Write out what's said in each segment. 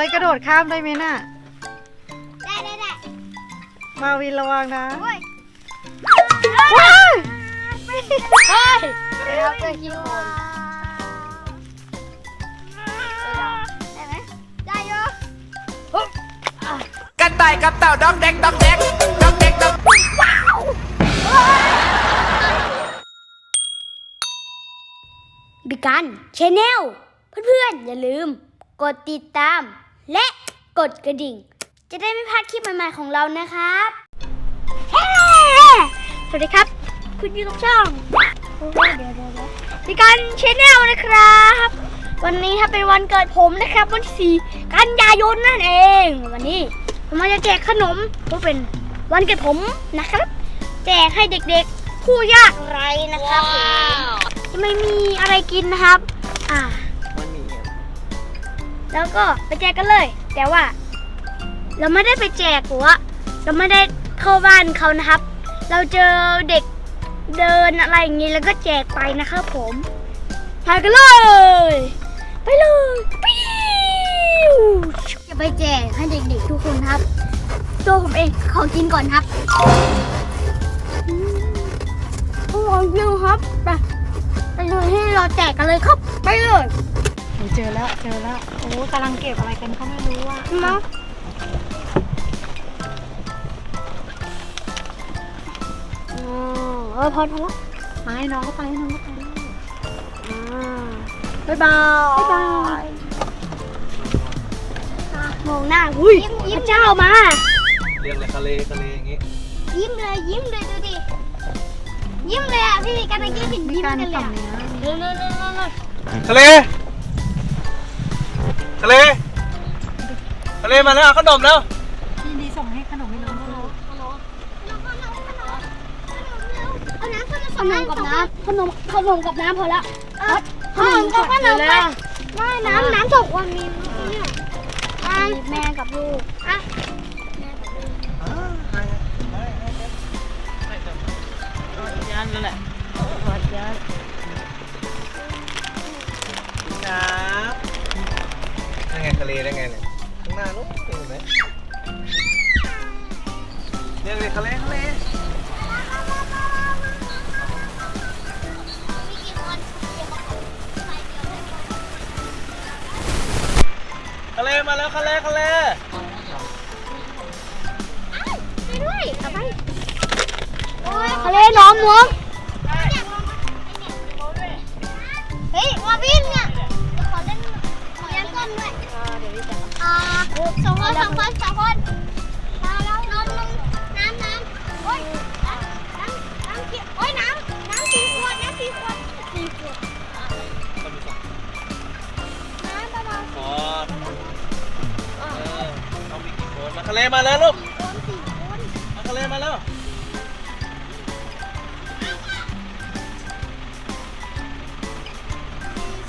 อ้ยกระโดดข้ามได้ไหมน่ะได้ได้ได้มาวินระวังนะโอ้ยว้ายเฮ้ยแล้วเจอขี้โคลนได้ไหมได้เยอะกันต่ายกับเต่าดอกแดกดอกแดกดอกแดกดอกบิกันชแนลเพื่อนๆ อย่าลืม กดติดตาม และกดกระดิ่ง จะได้ไม่พลาดคลิปใหม่ๆของเรานะครับสวัสดีครับ คุณอยู่กับช่องติกันชแนลนะครับ วันนี้ถ้าเป็นวันเกิดผมนะครับ วันที่ 4 กันยายนนั่นเอง วันนี้ผมจะแจกขนมเพราะเป็นวันเกิดผมนะครับ แจกให้เด็กๆ ผู้ยากไร้นะครับจะไม่มีอะไรกินนะครับ อ่า แล้วก็ไปแจกกันเลย แต่ว่า เราไม่ได้ไปแจกหัวเราไม่ได้เข้าบ้านเขานะครับ เราเจอเด็กเดินอะไรอย่างนี้แล้วก็แจกไปนะครับผมถ่ายกันเลย ไปเลยปิ้วจะไปแจกให้เด็กๆทุกคนครับ ตัวผมเองขอกินก่อนครับอืมอร่อยจริงครับไปไปเลยให้เราแจกกันเลยครับ ไปเลยโอ้ย เจอแล้วเจอแล้วโอ้ยกำลังเก็บอะไรกันก็ไม่รู้อะมาอ๋อเออพอพอละมาให้น้องก็ไปให้น้องก็ไปอ่าบ๊ายบายบ๊ายบายมองหน้าอุ้ยพระเจ้ามา เรียกอะไรทะเลทะเลอย่างงี้ ยิ้มเลยยิ้มเลยดูดิ ยิ้มเลยอะพี่กันตะกี้เห็นมียิ้มการกันเลยฝั่งอะเนี้ยเร็วเร็วเร็วเร็วเร็วทะเล ทะเล ทะเลมาแล้วเอาขนมแล้วพี่ดีส่งให้ขนมให้น้องด้วยเอาน้ำขนมกับน้ำขนมขนมกับน้ำพอละขนมกับขนมไปไม่น้ำน้ำสองวันมีเนี่ยอะแม่กับลูกอะ เรียกเลยทะเลทะเลทะเลมาแล้วทะเลทะเลไปด้วยเอาไปทะเลน้องน้อง สองคนสองคนสองคนมาแล้วน้ำน้ำน้ำน้ำโอ้ยน้ำน้ำน้ำเขียวโอ้ยน้ำน้ำสี่ขวดน้ำสี่ขวดสี่ขวดน้ำประมาณอ๋อเออเอามีกี่คนมาทะเลมาแล้วลูกคนสี่คนมาทะเลมาแล้ว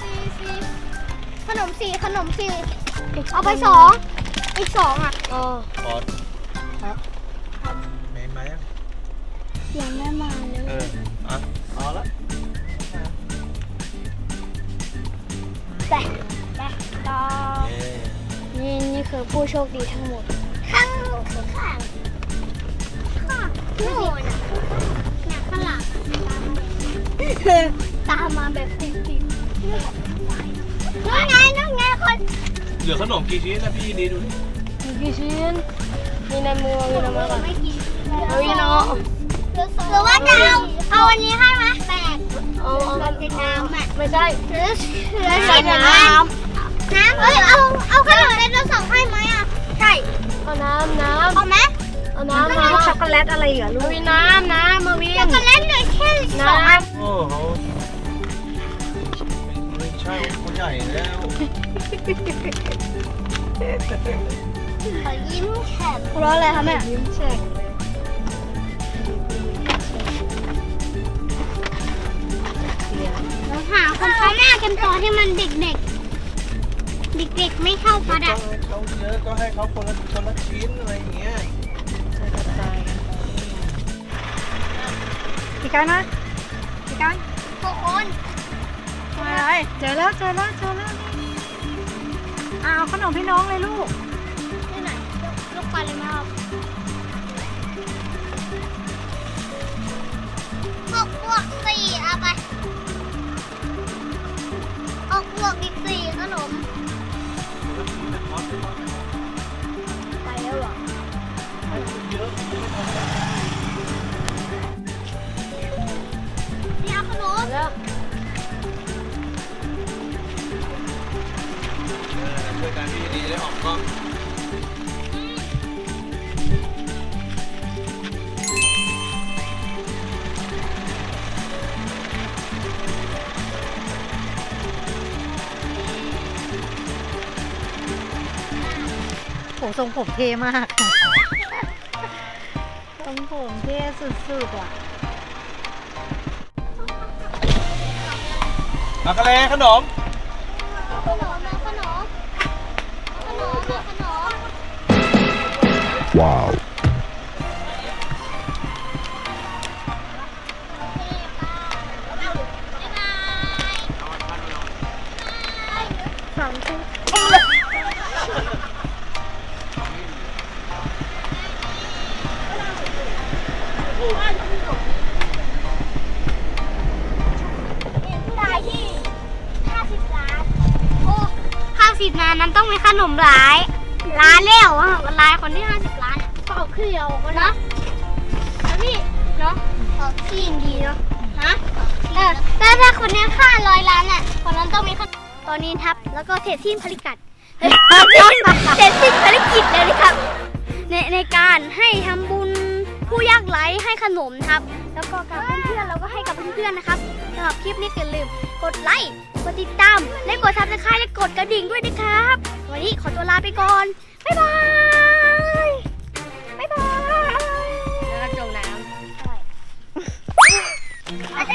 สี่สี่ขนมสี่ขนมสี่เอาไปสอง อีกสองอะเออขอเมนไหมยังเสียงแม่มาแล้วเอออะเอาละไปไปต่อเย้นี่นี่คือผู้โชคดีทั้งหมด ข้างข้างข้างข้างโน่นอะหนักข้างหลังตามมาแบบจริงๆนู่นไงนู่นไงคน เหลือขนมกี่ชิ้นนะพี่ดีดูดิ กี่ชิ้น มีในมือมีในมือก่อนไม่กินเฮ้ยเนาะหรือว่าจะเอาเอาอันนี้ให้ไหมแปดเอาเอามันเป็นน้ำอะไม่ใช่หรือหรือใส่ใส่น้น้ำน้ำเอ้ยเอาเอาขนมไดโนเสาร์ให้ไหมอะใช่เอาน้ำน้เอาไหมำเอาน้ำมาช็อกโกแลตอะไรเหรอลูกมีน้ำน้ำมาวินช็อกโกแลตเหลยแค่สองอันโอ้โหไม่ใช่เขาใหญ่แล้ว ขอยิ้มแฉ่เพราะอะไรคะแม่ยิ้มแฉกเราหาคนเข้าหน้ากันต่อให้มันเด็กๆ เด็กๆไม่เข้าพัดต้อะองให้เขาเยอะก็ให้เขาคนละคนละชิ้นอะไรอย่างเงี้ยพี่กันนะพี่กันทุกคนอะไรเจอแล้วเจอแล้วเจอแล้วเอาขนมให้น้องเลยลูกนี่หน่อย ยกยกไปเลยไหมครับหกบวกสี่เอาไปหกบวกอีกสี่ขนมไปแล้วเหรอนี่เอาขนมเออช่วยกันพี่ดีได้ออกกล้อง โหทรงผมเท่มาก ทรงผมเท่สุดๆอะมาคะเลขนม ขนมเอาขนมขนมเอาขนมสองชุดาสิบล้านนั้นต้องมีขนมหลายล้านแล้วอะล้านคนที่ห้าสิบล้านก็เอาขึ้นเอาก็เนาะแล้วพี่เนาะเอาที่ยินดีเนาะฮะเออถ้าถ้าคนนี้ค่าร้อยล้านอะ คนนั้นต้องมีขนมตอนนี้ทับ แล้วก็เสร็จสิ้นภารกิจเฮ้ยเสร็จสิ้นภารกิจเลยนะครับในในการให้ทำบุญผู้ยากไร้ให้ขนมนะครับ แล้วก็กับเพื่อนๆเราก็ให้กับเพื่อนๆนะครับสำหรับคลิปนี้อย่าลืม กดไลค์กดติดตามและกดซับสไครต์และกดกระดิ่งด้วยนะครับวันนี้ขอตัวลาไปก่อนบ๊ายบายบ๊ายบายแล้วก็จมน้เ